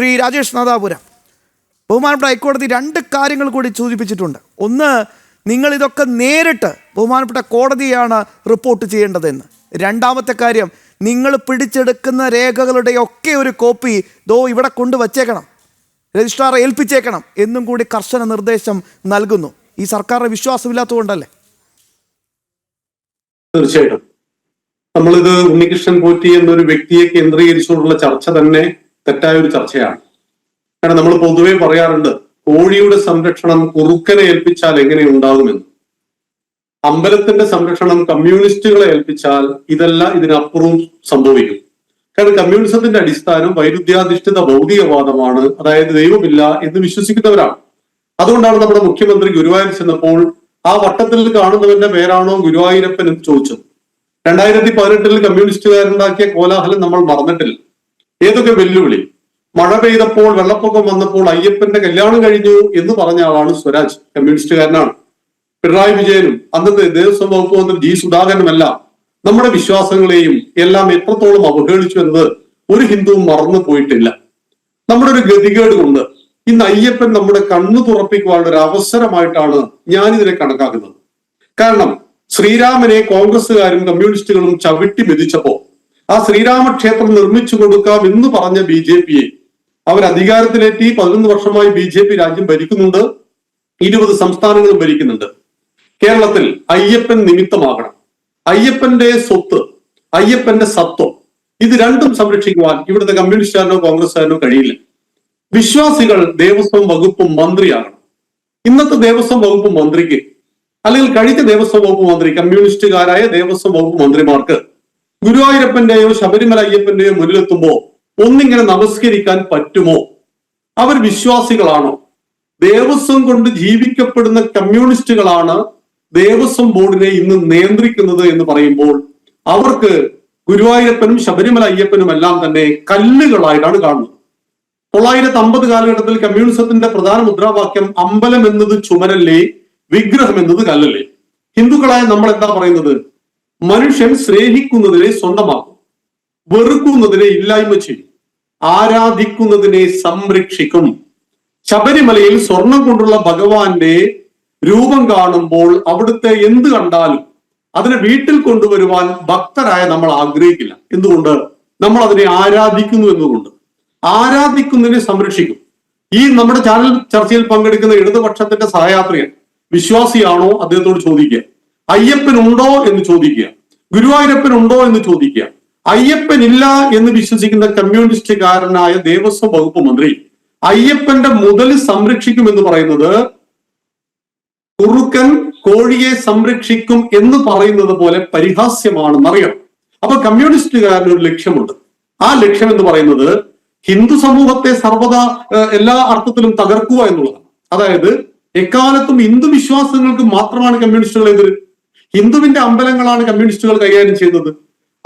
ശ്രീ രാജേഷ് നാദാപുരം. ബഹുമാനപ്പെട്ട ഹൈക്കോടതി രണ്ട് കാര്യങ്ങൾ കൂടി സൂചിപ്പിച്ചിട്ടുണ്ട്. ഒന്ന് നിങ്ങൾ ഇതൊക്കെ നേരിട്ട് ബഹുമാനപ്പെട്ട കോടതിയാണ് റിപ്പോർട്ട് ചെയ്യേണ്ടതെന്ന്. രണ്ടാമത്തെ കാര്യം നിങ്ങൾ പിടിച്ചെടുക്കുന്ന രേഖകളുടെ ഒക്കെ ഒരു കോപ്പി ദോ ഇവിടെ കൊണ്ടുവച്ചേക്കണം. രജിസ്ട്രാറെ ഏൽപ്പിച്ചേക്കണം എന്നും കൂടി കർശന നിർദ്ദേശം നൽകുന്നു. ഈ സർക്കാരിന് വിശ്വാസമില്ലാത്തതുകൊണ്ടല്ലേ? തീർച്ചയായിട്ടും. നമ്മളിത് ഉണ്ണികൃഷ്ണൻ പോറ്റി എന്നൊരു വ്യക്തിയെ കേന്ദ്രീകരിച്ചുകൊണ്ടുള്ള ചർച്ച തന്നെ തെറ്റായ ഒരു ചർച്ചയാണ്. കാരണം നമ്മൾ പൊതുവെ പറയാറുണ്ട് കോഴിയുടെ സംരക്ഷണം കുറുക്കനെ ഏൽപ്പിച്ചാൽ എങ്ങനെ ഉണ്ടാകുമെന്ന്. അമ്പലത്തിന്റെ സംരക്ഷണം കമ്മ്യൂണിസ്റ്റുകളെ ഏൽപ്പിച്ചാൽ ഇതെല്ലാം ഇതിനപ്പുറവും സംഭവിക്കും. കാരണം കമ്മ്യൂണിസത്തിന്റെ അടിസ്ഥാനം വൈരുദ്ധ്യാധിഷ്ഠിത ഭൗതികവാദമാണ് അതായത് ദൈവമില്ല എന്ന് വിശ്വസിക്കുന്നവരാണ്. അതുകൊണ്ടാണ് നമ്മുടെ മുഖ്യമന്ത്രി ഗുരുവായൂർ ചെന്നപ്പോൾ ആ വട്ടത്തിൽ കാണുന്നവന്റെ പേരാണോ ഗുരുവായൂരപ്പൻ എന്ന് ചോദിച്ചത്. രണ്ടായിരത്തി പതിനെട്ടിൽ കമ്മ്യൂണിസ്റ്റുകാരുണ്ടാക്കിയ കോലാഹലം നമ്മൾ മറന്നിട്ടില്ല. ഏതൊക്കെ വെല്ലുവിളി? മഴ പെയ്തപ്പോൾ വെള്ളപ്പൊക്കം വന്നപ്പോൾ അയ്യപ്പന്റെ കല്യാണം കഴിഞ്ഞു എന്ന് പറഞ്ഞ ആളാണ് സ്വരാജ് കമ്മ്യൂണിസ്റ്റുകാരനാണ്. പിണറായി വിജയനും അന്നത്തെ ദേവസ്വം വകുപ്പ് മന്ത്രി ജി സുധാകരനുമെല്ലാം നമ്മുടെ വിശ്വാസങ്ങളെയും എല്ലാം എത്രത്തോളം അവഹേളിച്ചു എന്നത് ഒരു ഹിന്ദുവും മറന്നു പോയിട്ടില്ല. നമ്മുടെ ഒരു ഗതികേട് കൊണ്ട് ഇന്ന് അയ്യപ്പൻ നമ്മുടെ കണ്ണു തുറപ്പിക്കുവാനുള്ള ഒരു അവസരമായിട്ടാണ് ഞാനിതിനെ കണക്കാക്കുന്നത്. കാരണം ശ്രീരാമനെ കോൺഗ്രസ്സുകാരും കമ്മ്യൂണിസ്റ്റുകളും ചവിട്ടി മെതിച്ചപ്പോ ആ ശ്രീരാമക്ഷേത്രം നിർമ്മിച്ചു കൊടുക്കാം എന്ന് പറഞ്ഞ ബി ജെ പിയെ അവർ അധികാരത്തിലേറ്റി പതിനൊന്ന് വർഷമായി ബി ജെ പി രാജ്യം ഭരിക്കുന്നുണ്ട്. ഇരുപത് സംസ്ഥാനങ്ങളും ഭരിക്കുന്നുണ്ട്. കേരളത്തിൽ അയ്യപ്പൻ നിമിത്തമാകണം. അയ്യപ്പന്റെ സ്വത്ത് അയ്യപ്പന്റെ സത്വം ഇത് രണ്ടും സംരക്ഷിക്കുവാൻ ഇവിടുത്തെ കമ്മ്യൂണിസ്റ്റുകാരനോ കോൺഗ്രസ്സുകാരനോ കഴിയില്ല. വിശ്വാസികൾ ദേവസ്വം വകുപ്പ് മന്ത്രിയാകണം. ഇന്നത്തെ ദേവസ്വം വകുപ്പ് മന്ത്രിക്ക് അല്ലെങ്കിൽ കഴിഞ്ഞ ദേവസ്വം വകുപ്പ് മന്ത്രി കമ്മ്യൂണിസ്റ്റുകാരായ ദേവസ്വം വകുപ്പ് മന്ത്രിമാർക്ക് ഗുരുവായൂരപ്പന്റെയോ ശബരിമല അയ്യപ്പന്റെയോ മുന്നിലെത്തുമ്പോ ഒന്നിങ്ങനെ നമസ്കരിക്കാൻ പറ്റുമോ? അവർ വിശ്വാസികളാണോ? ദേവസ്വം കൊണ്ട് ജീവിക്കപ്പെടുന്ന കമ്മ്യൂണിസ്റ്റുകളാണ് ദേവസ്വം ബോർഡിനെ ഇന്ന് നിയന്ത്രിക്കുന്നത് എന്ന് പറയുമ്പോൾ അവർക്ക് ഗുരുവായൂരപ്പനും ശബരിമല അയ്യപ്പനും എല്ലാം തന്നെ കല്ലുകളായിട്ടാണ് കാണുന്നത്. തൊള്ളായിരത്തി അമ്പത് കാലഘട്ടത്തിൽ കമ്മ്യൂണിസത്തിന്റെ പ്രധാന മുദ്രാവാക്യം അമ്പലം എന്നത് ചുമരല്ലേ വിഗ്രഹം എന്നത് കല്ലല്ലേ? ഹിന്ദുക്കളായ നമ്മൾ എന്താ പറയുന്നത്? മനുഷ്യൻ സ്നേഹിക്കുന്നതിനെ സ്വന്തമാക്കും. വെറുക്കുന്നതിനെ ഇല്ലായ്മ ചെയ്യും. ആരാധിക്കുന്നതിനെ സംരക്ഷിക്കും. ശബരിമലയിൽ സ്വർണം കൊണ്ടുള്ള ഭഗവാന്റെ രൂപം കാണുമ്പോൾ അവിടുത്തെ എന്ത് കണ്ടാലും അതിനെ വീട്ടിൽ കൊണ്ടുവരുവാൻ ഭക്തരായ നമ്മൾ ആഗ്രഹിക്കില്ല. എന്തുകൊണ്ട്? നമ്മൾ അതിനെ ആരാധിക്കുന്നു എന്നുകൊണ്ട്. ആരാധിക്കുന്നതിനെ സംരക്ഷിക്കും. ഈ നമ്മുടെ ചാനൽ ചർച്ചയിൽ പങ്കെടുക്കുന്ന ഇടതുപക്ഷത്തിന്റെ സഹയാത്രികൻ വിശ്വാസിയാണോ അദ്ദേഹത്തോട് ചോദിക്കുക. അയ്യപ്പൻ ഉണ്ടോ എന്ന് ചോദിക്കുക. ഗുരുവായൂരപ്പൻ ഉണ്ടോ എന്ന് ചോദിക്കുക. അയ്യപ്പൻ ഇല്ല എന്ന് വിശ്വസിക്കുന്ന കമ്മ്യൂണിസ്റ്റുകാരനായ ദേവസ്വ വകുപ്പ് മന്ത്രി അയ്യപ്പന്റെ മുതൽ സംരക്ഷിക്കും എന്ന് പറയുന്നത് കുറുക്കൻ കോഴിയെ സംരക്ഷിക്കും എന്ന് പറയുന്നത് പോലെ പരിഹാസ്യമാണെന്നറിയണം അപ്പൊ കമ്മ്യൂണിസ്റ്റുകാരന് ഒരു ലക്ഷ്യമുണ്ട്. ആ ലക്ഷ്യം എന്ന് പറയുന്നത് ഹിന്ദു സമൂഹത്തെ സർവതാ എല്ലാ അർത്ഥത്തിലും തകർക്കുക എന്നുള്ളതാണ്. അതായത് എക്കാലത്തും ഹിന്ദു വിശ്വാസങ്ങൾക്ക് മാത്രമാണ് കമ്മ്യൂണിസ്റ്റുകൾ എതിര്. ഹിന്ദുവിന്റെ അമ്പലങ്ങളാണ് കമ്മ്യൂണിസ്റ്റുകൾ കൈകാര്യം ചെയ്യുന്നത്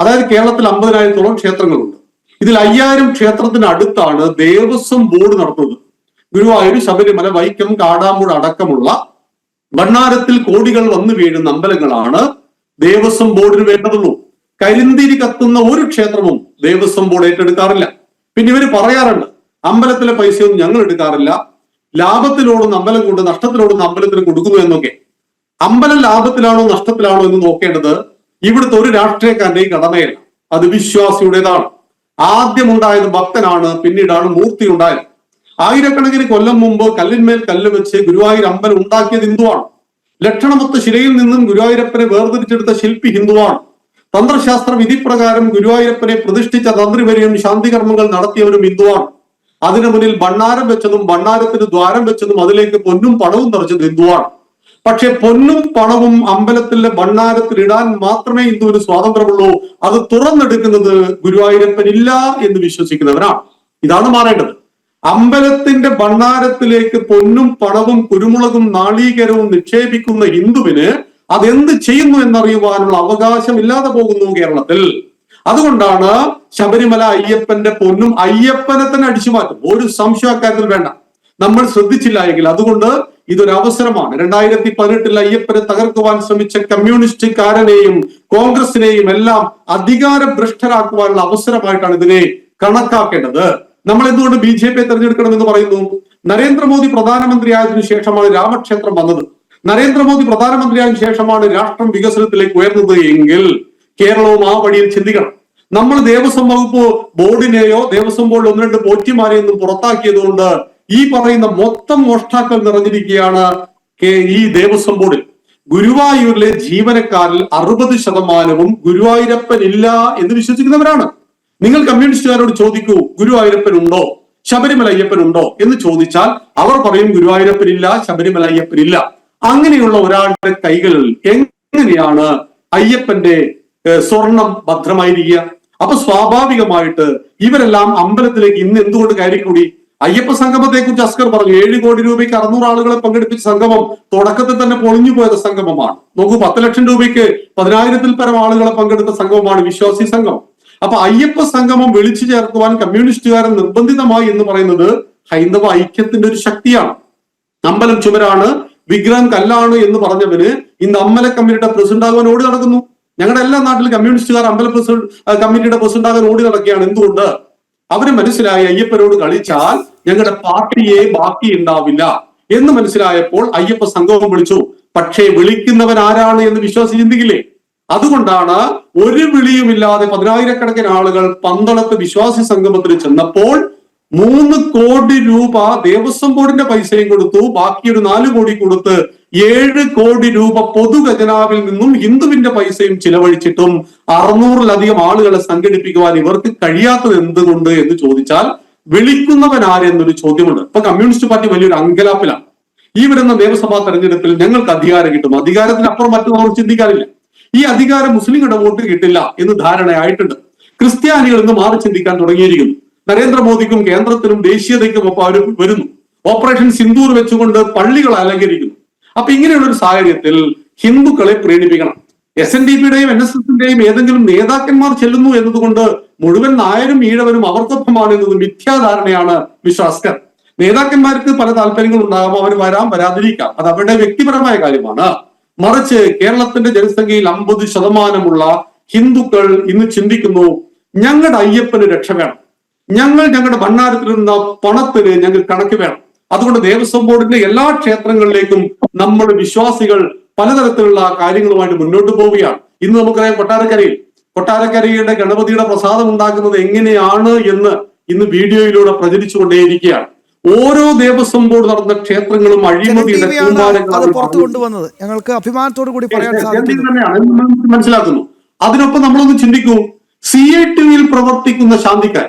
അതായത് കേരളത്തിൽ അമ്പതിനായിരത്തോളം ക്ഷേത്രങ്ങളുണ്ട്. ഇതിൽ അയ്യായിരം ക്ഷേത്രത്തിന് അടുത്താണ് ദേവസ്വം ബോർഡ് നടത്തുന്നത്. ഗുരുവായൂർ ശബരിമല വൈക്കം കാടാമ്പുഴ അടക്കമുള്ള ഭണ്ണാരത്തിൽ കോടികൾ വന്നു വീഴുന്ന അമ്പലങ്ങളാണ് ദേവസ്വം ബോർഡിന് വേണ്ടതുള്ളൂ. കരിന്തിരി കത്തുന്ന ഒരു ക്ഷേത്രവും ദേവസ്വം ബോർഡ് ഏറ്റെടുക്കാറില്ല. പിന്നെ ഇവർ പറയാറുണ്ട് അമ്പലത്തിലെ പൈസയൊന്നും ഞങ്ങൾ എടുക്കാറില്ല. ലാഭത്തിലോടുന്ന അമ്പലം കൊണ്ട് നഷ്ടത്തിലോടുന്ന അമ്പലത്തിന് കൊടുക്കുന്നു എന്നൊക്കെ. അമ്പലം ലാഭത്തിലാണോ നഷ്ടത്തിലാണോ എന്ന് നോക്കേണ്ടത് ഇവിടുത്തെ ഒരു രാഷ്ട്രീയക്കാരന്റെയും കടമയല്ല. അത് വിശ്വാസിയുടേതാണ്. ആദ്യം ഉണ്ടായത് ഭക്തനാണ് പിന്നീടാണ് മൂർത്തി ഉണ്ടായത് ആയിരക്കണക്കിന് കൊല്ലം മുമ്പ് കല്ലിന്മേൽ കല്ല് വെച്ച് ഗുരുവായൂർ അമ്പലം ഉണ്ടാക്കിയത് ഹിന്ദുവാണ്. ലക്ഷണമൊത്ത ശിലയിൽ നിന്നും ഗുരുവായൂരപ്പനെ വേർതിരിച്ചെടുത്ത ശില്പി ഹിന്ദുവാണ്. തന്ത്രശാസ്ത്ര വിധിപ്രകാരം ഗുരുവായൂരപ്പനെ പ്രതിഷ്ഠിച്ച തന്ത്രി വരെയും ശാന്തികർമ്മങ്ങൾ നടത്തിയവരും ഹിന്ദുവാണ്. അതിനു മുന്നിൽ ഭണ്ണാരം വെച്ചതും ഭണ്ണാരത്തിന് ദ്വാരം വെച്ചതും അതിലേക്ക് പൊന്നും പണവും നിറച്ചത് ഹിന്ദുവാണ്. പക്ഷെ പൊന്നും പണവും അമ്പലത്തിലെ ഭണ്ണാരത്തിൽ ഇടാൻ മാത്രമേ ഹിന്ദുവിന് സ്വാതന്ത്ര്യമുള്ളൂ. അത് തുറന്നെടുക്കുന്നത് ഗുരുവായൂരപ്പൻ ഇല്ല എന്ന് വിശ്വസിക്കുന്നവരാണ്. ഇതാണ് മാറേണ്ടത്. അമ്പലത്തിന്റെ ഭണ്ണാരത്തിലേക്ക് പൊന്നും പണവും കുരുമുളകും നാളീകരവും നിക്ഷേപിക്കുന്ന ഹിന്ദുവിന് അതെന്ത് ചെയ്യുന്നു എന്നറിയുവാനുള്ള അവകാശം ഇല്ലാതെ പോകുന്നു കേരളത്തിൽ. അതുകൊണ്ടാണ് ശബരിമല അയ്യപ്പന്റെ പൊന്നും അയ്യപ്പനെ തന്നെ അടിച്ചു മാറ്റും. ഒരു സംശയം അക്കാര്യത്തിൽ വേണ്ട. നമ്മൾ ശ്രദ്ധിച്ചില്ല എങ്കിൽ. അതുകൊണ്ട് ഇതൊരു അവസരമാണ് രണ്ടായിരത്തി പതിനെട്ടിൽ അയ്യപ്പനെ തകർക്കുവാൻ ശ്രമിച്ച കമ്മ്യൂണിസ്റ്റുകാരനെയും കോൺഗ്രസിനെയും എല്ലാം അധികാര ഭ്രഷ്ടരാക്കുവാനുള്ള അവസരമായിട്ടാണ് ഇതിനെ കണക്കാക്കേണ്ടത്. നമ്മൾ എന്തുകൊണ്ട് ബി ജെ പിയെ തെരഞ്ഞെടുക്കണമെന്ന് പറയുന്നു? നരേന്ദ്രമോദി പ്രധാനമന്ത്രിയായതിനു ശേഷമാണ് രാമക്ഷേത്രം വന്നത്. നരേന്ദ്രമോദി പ്രധാനമന്ത്രിയായതിനു ശേഷമാണ് രാഷ്ട്രം വികസനത്തിലേക്ക് ഉയർന്നത് എങ്കിൽ കേരളവും ആ വഴിയിൽ ചിന്തിക്കണം. നമ്മൾ ദേവസ്വം വകുപ്പ് ബോർഡിനെയോ ദേവസ്വം ബോർഡിൽ ഒന്ന് രണ്ട് പോറ്റിമാരെയൊന്നും പുറത്താക്കിയത് കൊണ്ട് ഈ പറയുന്ന മൊത്തം മോഷ്ടാക്കൾ നിറഞ്ഞിരിക്കുകയാണ് ഈ ദേവസ്വം ബോർഡിൽ. ഗുരുവായൂരിലെ ജീവനക്കാരിൽ അറുപത് ശതമാനവും ഗുരുവായൂരപ്പൻ ഇല്ല എന്ന് വിശ്വസിക്കുന്നവരാണ്. നിങ്ങൾ കമ്മ്യൂണിസ്റ്റുകാരോട് ചോദിക്കൂ ഗുരുവായൂരപ്പൻ ഉണ്ടോ? ശബരിമല അയ്യപ്പൻ ഉണ്ടോ? എന്ന് ചോദിച്ചാൽ അവർ പറയും ഗുരുവായൂരപ്പൻ ഇല്ല ശബരിമല അയ്യപ്പൻ ഇല്ല. അങ്ങനെയുള്ള ഒരാളുടെ കൈകളിൽ എങ്ങനെയാണ് അയ്യപ്പന്റെ സ്വർണം ഭദ്രമായിരിക്കുക? അപ്പൊ സ്വാഭാവികമായിട്ട് ഇവരെല്ലാം അമ്പലത്തിലേക്ക് ഇന്ന് എന്തുകൊണ്ട് കയറിക്കൂടി? അയ്യപ്പ സംഗമത്തെ കുറിച്ച് അസ്കർ പറഞ്ഞു ഏഴ് കോടി രൂപയ്ക്ക് അറുന്നൂറ് ആളുകളെ പങ്കെടുപ്പിച്ച സംഗമം തുടക്കത്തിൽ തന്നെ പൊളിഞ്ഞു പോയത് സംഗമമാണ്. നോക്കൂ പത്ത് ലക്ഷം രൂപയ്ക്ക് പതിനായിരത്തിൽ പരം ആളുകളെ പങ്കെടുത്ത സംഗമമാണ് വിശ്വാസി സംഗമം. അപ്പൊ അയ്യപ്പ സംഗമം വിളിച്ചു ചേർക്കുവാൻ കമ്മ്യൂണിസ്റ്റുകാരൻ നിർബന്ധിതമായി എന്ന് പറയുന്നത് ഹൈന്ദവ ഐക്യത്തിന്റെ ഒരു ശക്തിയാണ്. അമ്പലം ചുമരാണ് വിഗ്രഹം കല്ലാണ് എന്ന് പറഞ്ഞവന് ഇന്ന് അമ്പല കമ്മിറ്റിയുടെ പ്രസിഡന്റ് ആകാൻ ഓടി നടക്കുന്നു. ഞങ്ങളുടെ എല്ലാ നാട്ടിലും കമ്മ്യൂണിസ്റ്റുകാർ അമ്പല പ്രസിഡന്റ് കമ്മിറ്റിയുടെ പ്രസിഡന്റ് ആകാൻ ഓടി നടക്കുകയാണ്. എന്തുകൊണ്ട്? അവർ മനസ്സിലായി അയ്യപ്പനോട് കളിച്ചാൽ ഞങ്ങളുടെ പാർട്ടിയെ ബാക്കി ഉണ്ടാവില്ല എന്ന് മനസ്സിലായപ്പോൾ അയ്യപ്പ സംഗമം വിളിച്ചു പക്ഷേ വിളിക്കുന്നവൻ ആരാണ് എന്ന് വിശ്വാസി ചിന്തിക്കില്ലേ അതുകൊണ്ടാണ് ഒരു വിളിയുമില്ലാതെ പതിനായിരക്കണക്കിന് ആളുകൾ പന്തളത്ത് വിശ്വാസി സംഗമത്തിൽ ചെന്നപ്പോൾ മൂന്ന് കോടി രൂപ ദേവസ്വം ബോർഡിന്റെ പൈസയും കൊടുത്തു ബാക്കി ഒരു നാല് കോടി കൊടുത്ത് ഏഴ് കോടി രൂപ പൊതുഖജനാവിൽ നിന്നും ഹിന്ദുവിന്റെ പൈസയും ചിലവഴിച്ചിട്ടും അറുന്നൂറിലധികം ആളുകളെ സംഘടിപ്പിക്കുവാൻ ഇവർക്ക് കഴിയാത്തത് എന്തുകൊണ്ട് എന്ന് ചോദിച്ചാൽ വിളിക്കുന്നവൻ ആരെന്നൊരു ചോദ്യമുണ്ട്. ഇപ്പൊ കമ്മ്യൂണിസ്റ്റ് പാർട്ടി വലിയൊരു അങ്കലാപ്പിലാണ്. ഈ വരുന്ന നിയമസഭാ തെരഞ്ഞെടുപ്പിൽ ഞങ്ങൾക്ക് അധികാരം കിട്ടും. അധികാരത്തിനപ്പുറം മറ്റും അവർ ചിന്തിക്കാറില്ല. ഈ അധികാരം മുസ്ലിങ്ങളുടെ വോട്ട് കിട്ടില്ല എന്ന് ധാരണയായിട്ടുണ്ട്. ക്രിസ്ത്യാനികൾ ഇന്ന് മാറി ചിന്തിക്കാൻ തുടങ്ങിയിരിക്കുന്നു. നരേന്ദ്രമോദിക്കും കേന്ദ്രത്തിനും ദേശീയതയ്ക്കും ഒപ്പം അവർ വരുന്നു. ഓപ്പറേഷൻ സിന്ദൂർ വെച്ചുകൊണ്ട് പള്ളികൾ അലങ്കരിക്കുന്നു. അപ്പൊ ഇങ്ങനെയുള്ള ഒരു സാഹചര്യത്തിൽ ഹിന്ദുക്കളെ പ്രീണിപ്പിക്കണം. എസ് എൻ ഡി പിയുടെയും എൻ എസ് എസിന്റെയും ഏതെങ്കിലും നേതാക്കന്മാർ ചെല്ലുന്നു എന്നതുകൊണ്ട് മുഴുവൻ നായരും ഈഴവരും അവർക്കൊപ്പമാണ് എന്നത് മിഥ്യാധാരണയാണ് വിശ്വാസ്കർ നേതാക്കന്മാർക്ക് പല താല്പര്യങ്ങൾ ഉണ്ടാകാം അവർ വരാം വരാതിരിക്കാം. അത് അവരുടെ വ്യക്തിപരമായ കാര്യമാണ്. മറിച്ച് കേരളത്തിന്റെ ജനസംഖ്യയിൽ അമ്പത് ശതമാനമുള്ള ഹിന്ദുക്കൾ ഇന്ന് ചിന്തിക്കുന്നു ഞങ്ങളുടെ അയ്യപ്പന് രക്ഷ വേണം. ഞങ്ങൾ ഞങ്ങളുടെ ഭണ്ണാരത്തിൽ നിന്ന പണത്തിന് ഞങ്ങൾ കണക്ക് വേണം. അതുകൊണ്ട് ദേവസ്വം ബോർഡിന്റെ എല്ലാ ക്ഷേത്രങ്ങളിലേക്കും നമ്മൾ വിശ്വാസികൾ പലതരത്തിലുള്ള കാര്യങ്ങളുമായിട്ട് മുന്നോട്ട് പോവുകയാണ്. ഇന്ന് നമുക്കറിയാം കൊട്ടാരക്കരയിൽ കൊട്ടാരക്കരയുടെ ഗണപതിയുടെ പ്രസാദം ഉണ്ടാക്കുന്നത് എങ്ങനെയാണ് എന്ന് ഇന്ന് വീഡിയോയിലൂടെ പ്രചരിച്ചുകൊണ്ടേയിരിക്കുകയാണ്. ഓരോ ദേവസ്വം ബോർഡ് നടന്ന ക്ഷേത്രങ്ങളും അഴിമതിയുടെ പുറത്തു കൊണ്ടുവന്നത്. ഞങ്ങൾക്ക് അഭിമാനത്തോടു കൂടി പറയാൻ മനസ്സിലാക്കുന്നു. അതിനൊപ്പം നമ്മളൊന്ന് ചിന്തിക്കൂ. സി ഐ ടിയിൽ പ്രവർത്തിക്കുന്ന ശാന്തിക്കാർ.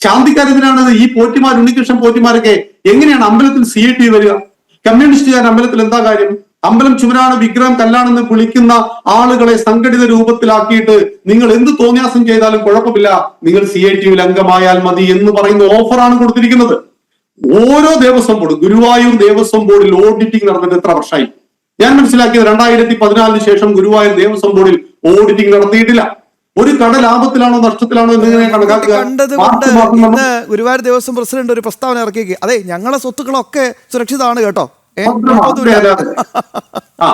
ശാന്തിക്കാർ എന്തിനാണ് ഈ പോറ്റിമാർ ഉണ്ണികൃഷ്ണൻ പോറ്റിമാരൊക്കെ എങ്ങനെയാണ് അമ്പലത്തിൽ സി ഐ ടി വരിക? കമ്മ്യൂണിസ്റ്റുകാർ അമ്പലത്തിൽ എന്താ കാര്യം? അമ്പലം ചുമരാണ് വിഗ്രഹം കല്ലാണെന്ന് വിളിക്കുന്ന ആളുകളെ സംഘടിത രൂപത്തിലാക്കിയിട്ട് നിങ്ങൾ എന്ത് തോന്നിയാസം ചെയ്താലും കുഴപ്പമില്ല. നിങ്ങൾ സി ഐ ടിയിൽ അംഗമായാൽ മതി എന്ന് പറയുന്ന ഓഫറാണ് കൊടുത്തിരിക്കുന്നത്. ഓരോ ദേവസ്വം ബോർഡ് ഗുരുവായൂർ ദേവസ്വം ബോർഡിൽ ഓഡിറ്റിംഗ് നടന്നിട്ട് എത്ര വർഷമായി? ഞാൻ മനസ്സിലാക്കിയത് രണ്ടായിരത്തി പതിനാലിന് ശേഷം ഗുരുവായൂർ ദേവസ്വം ബോർഡിൽ ഓഡിറ്റിംഗ് നടത്തിയിട്ടില്ല. ഒരു കട ലാഭത്തിലാണോ നഷ്ടത്തിലാണോ എന്ന് എങ്ങനെ കണക്കാക്കുക. കണ്ടത് കൊണ്ട് മാർച്ച് മാസം നമ്മൾ ഇന്ന് ഗുരുവായൂർ ദേവസ്വം പ്രസിഡന്റ് ഒരു പ്രസ്താവന ഇറക്കിയേക്ക്. അതെ ഞങ്ങളെ സ്വത്തുക്കളൊക്കെ സുരക്ഷിതമാണ് കേട്ടോ. ആ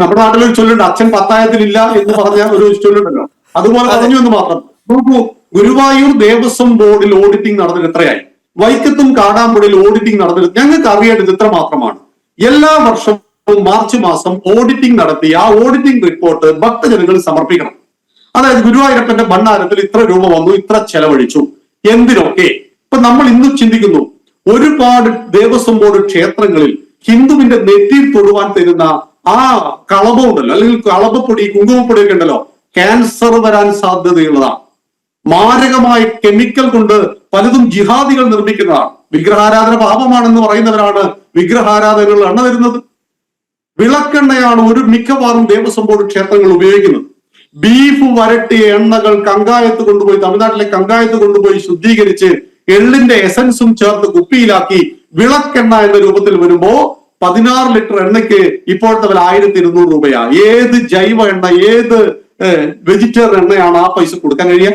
നമ്മുടെ നാട്ടിൽ ഒരു ചൊല്ലുണ്ട് അച്ഛൻ പത്തായത്തിലില്ല എന്ന് പറഞ്ഞ ഒരു ചൊല്ലുണ്ടല്ലോ. അതുപോലെ പറഞ്ഞു എന്ന് മാത്രം. നോക്കൂ ഗുരുവായൂർ ദേവസ്വം ബോർഡിൽ ഓഡിറ്റിംഗ് നടന്നിട്ട് എത്രയായി? വൈക്കത്തും കാടാമ്പുഴയിൽ ഓഡിറ്റിംഗ് നടന്നിട്ട് ഞങ്ങൾക്ക് അറിയേണ്ടത് ഇത്ര മാത്രമാണ്. എല്ലാ വർഷവും മാർച്ച് മാസം ഓഡിറ്റിംഗ് നടത്തി ആ ഓഡിറ്റിംഗ് റിപ്പോർട്ട് ഭക്തജനങ്ങൾ സമർപ്പിക്കണം. അതായത് ഗുരുവായൂരപ്പന്റെ ഭണ്ഡാരത്തിൽ ഇത്ര രൂപ വന്നു ഇത്ര ചെലവഴിച്ചു. എന്തിനൊക്കെ? ഇപ്പൊ നമ്മൾ ഇന്ന് ചിന്തിക്കുന്നു ഒരുപാട് ദേവസ്വം ബോർഡ് ക്ഷേത്രങ്ങളിൽ ഹിന്ദുവിന്റെ നെറ്റിയിൽ തൊടുവാൻ തരുന്ന ആ കളഭം ഉണ്ടല്ലോ. അല്ലെങ്കിൽ കളഭപ്പൊടി കുങ്കുമപ്പൊടി ഒക്കെ ഉണ്ടല്ലോ. ക്യാൻസർ വരാൻ സാധ്യതയുള്ളതാണ്. മാരകമായ കെമിക്കൽ കൊണ്ട് പലതും ജിഹാദികൾ നിർമ്മിക്കുന്നതാണ്. വിഗ്രഹാരാധന പാപമാണെന്ന് പറയുന്നവരാണ് വിഗ്രഹാരാധനകൾ എണ്ണ വരുന്നത് വിളക്കെണ്ണയാണ് ഒരു മിക്കവാറും ദേവസ്വം ബോർഡ് ക്ഷേത്രങ്ങൾ ഉപയോഗിക്കുന്നത്. ബീഫ് വരട്ടിയ എണ്ണകൾ കങ്കായത്ത് കൊണ്ടുപോയി തമിഴ്നാട്ടിലെ കങ്കായത്ത് കൊണ്ടുപോയി ശുദ്ധീകരിച്ച് എള്ളിന്റെ എസൻസും ചേർത്ത് കുപ്പിയിലാക്കി വിളക്കെണ്ണ എന്ന രൂപത്തിൽ വരുമ്പോ പതിനാറ് ലിറ്റർ എണ്ണയ്ക്ക് ഇപ്പോഴത്തെ വില ആയിരത്തി ഇരുന്നൂറ് രൂപയാ. ഏത് ജൈവ എണ്ണ ഏത് വെജിറ്റേറിയൻ എണ്ണയാണ് ആ പൈസ കൊടുക്കാൻ കഴിയുക.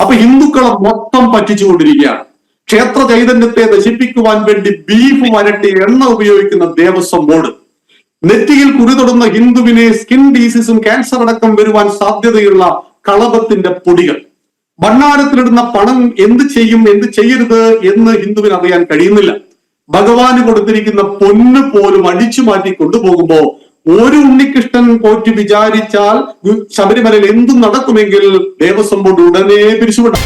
അപ്പൊ ഹിന്ദുക്കളെ മൊത്തം പറ്റിച്ചുകൊണ്ടിരിക്കുകയാണ്. ക്ഷേത്ര ചൈതന്യത്തെ നശിപ്പിക്കുവാൻ വേണ്ടി ബീഫ് വരട്ടി എണ്ണ ഉപയോഗിക്കുന്ന ദേവസ്വം ബോർഡ്. നെറ്റിയിൽ കുറിതൊടുന്ന ഹിന്ദുവിനെ സ്കിൻ ഡിസീസും ക്യാൻസർ അടക്കം വരുവാൻ സാധ്യതയുള്ള കളഭത്തിന്റെ പൊടികൾ. ഭണ്ണാരത്തിലിടുന്ന പണം എന്ത് ചെയ്യും എന്ത് ചെയ്യരുത് എന്ന് ഹിന്ദുവിന് അറിയാൻ കഴിയുന്നില്ല. ഭഗവാന് കൊടുത്തിരിക്കുന്ന പൊന്ന് പോലും അടിച്ചു മാറ്റി കൊണ്ടുപോകുമ്പോ ഒരു ഉണ്ണികൃഷ്ണൻ പോറ്റി വിചാരിച്ചാൽ ശബരിമലയിൽ എന്തും നടക്കുമെങ്കിൽ ദേവസ്വം ബോർഡ് ഉടനെ പിരിച്ചുവിടാം